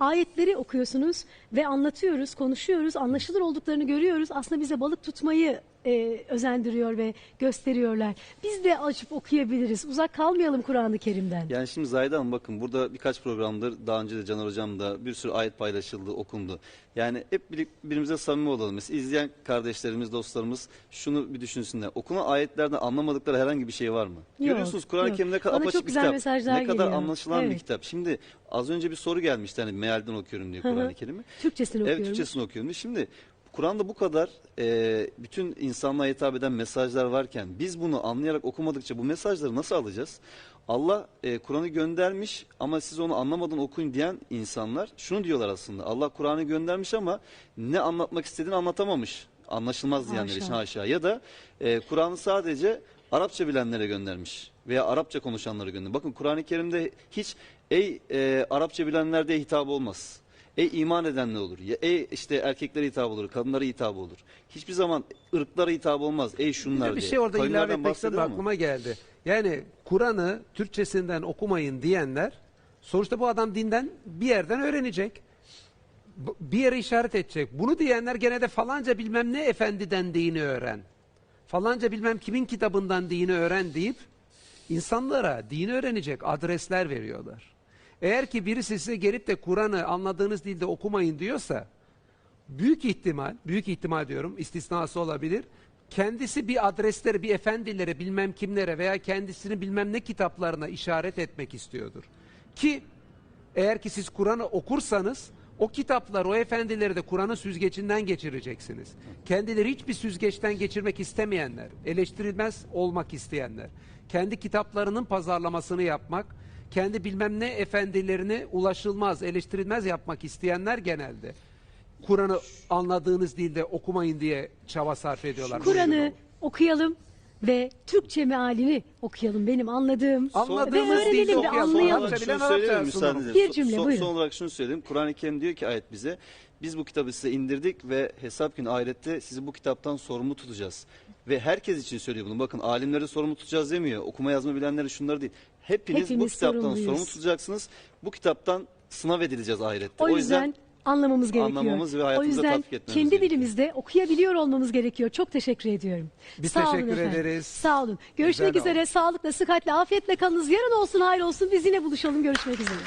Ayetleri okuyorsunuz ve anlatıyoruz, konuşuyoruz, anlaşılır olduklarını görüyoruz. Aslında bize balık tutmayı e, özendiriyor ve gösteriyorlar. Biz de açıp okuyabiliriz. Uzak kalmayalım Kur'an-ı Kerim'den. Yani şimdi Zahide Hanım bakın burada birkaç programdır daha önce de Caner Hocam da bir sürü ayet paylaşıldı, okundu. Yani hep bir- birbirimize samimi olalım. Mesela izleyen kardeşlerimiz, dostlarımız şunu bir düşünsünler. Okunan ayetlerden anlamadıkları herhangi bir şey var mı? Yok, Görüyorsunuz Kur'an-ı yok. Kerim ne kadar Bana apaçık bir güzel kitap. mesajlar Ne kadar geliyor. anlaşılan bir Evet. kitap. Şimdi az önce bir soru gelmişti hani mealden okuyorum diye. Kur'an-ı Kerim'i. Türkçesini Evet okuyorum. Türkçesini okuyorum. Şimdi Kur'an'da bu kadar e, bütün insanlığa hitap eden mesajlar varken biz bunu anlayarak okumadıkça bu mesajları nasıl alacağız? Allah e, Kur'an'ı göndermiş ama siz onu anlamadan okuyun diyen insanlar şunu diyorlar aslında. Allah Kur'an'ı göndermiş ama ne anlatmak istediğini anlatamamış. Anlaşılmaz diyenler için haşa. Ya da e, Kur'an'ı sadece Arapça bilenlere göndermiş veya Arapça konuşanlara göndermiş. Bakın Kur'an-ı Kerim'de hiç ey e, Arapça bilenler diye hitap olmaz. Ey iman edenler olur. Ya ey işte erkeklere hitap olur, kadınlara hitap olur. Hiçbir zaman ırklara hitap olmaz. Ey şunlar Bir diye. şey orada ilave etmek istedim aklıma geldi. Yani Kur'an'ı Türkçesinden okumayın diyenler sonuçta bu adam dinden bir yerden öğrenecek. Bir yere işaret edecek. Bunu diyenler gene de falanca bilmem ne efendiden dini öğren. Falanca bilmem kimin kitabından dini öğren deyip insanlara dini öğrenecek adresler veriyorlar. Eğer ki birisi size gelip de Kur'an'ı anladığınız dilde okumayın diyorsa büyük ihtimal, büyük ihtimal diyorum istisnası olabilir. Kendisi bir adresleri, bir efendilere, bilmem kimlere veya kendisini bilmem ne kitaplarına işaret etmek istiyordur. Ki eğer ki siz Kur'an'ı okursanız o kitaplar, o efendileri de Kur'an'ın süzgecinden geçireceksiniz. Kendileri hiçbir süzgeçten geçirmek istemeyenler, eleştirilmez olmak isteyenler, kendi kitaplarının pazarlamasını yapmak, kendi bilmem ne efendilerini ulaşılmaz, eleştirilmez yapmak isteyenler genelde Kur'an'ı anladığınız dilde okumayın diye çaba sarf ediyorlar. Kur'an'ı okuyalım ve Türkçe mealini okuyalım benim anladığım. Anladığımız ve öğrenelim dilde de anlayalım. şunu söyleyeyim. Bir cümle, son, buyurun. son olarak şunu söyleyeyim. Kur'an-ı Kerim diyor ki ayet bize biz bu kitabı size indirdik ve hesap günü ahirette sizi bu kitaptan sorumlu tutacağız. Ve herkes için söylüyor bunu. Bakın alimleri sorumlu tutacağız demiyor. Okuma yazma bilenleri şunları değil. Hepiniz, bu Hepimiz kitaptan sorumluyuz. sorumlu tutacaksınız. Bu kitaptan sınav edileceğiz ahirette. O yüzden anlamamız gerekiyor. anlamamız ve o hayatımıza yüzden tatbik etmemiz kendi gerekiyor. dilimizde okuyabiliyor olmamız gerekiyor. Çok teşekkür ediyorum. Biz Sağ olun teşekkür efendim. ederiz. Sağ olun. Görüşmek Güzel üzere. Sağlıkla, sıhhatle, afiyetle kalınız. Yarın olsun, hayır olsun. Biz yine buluşalım. Görüşmek üzere.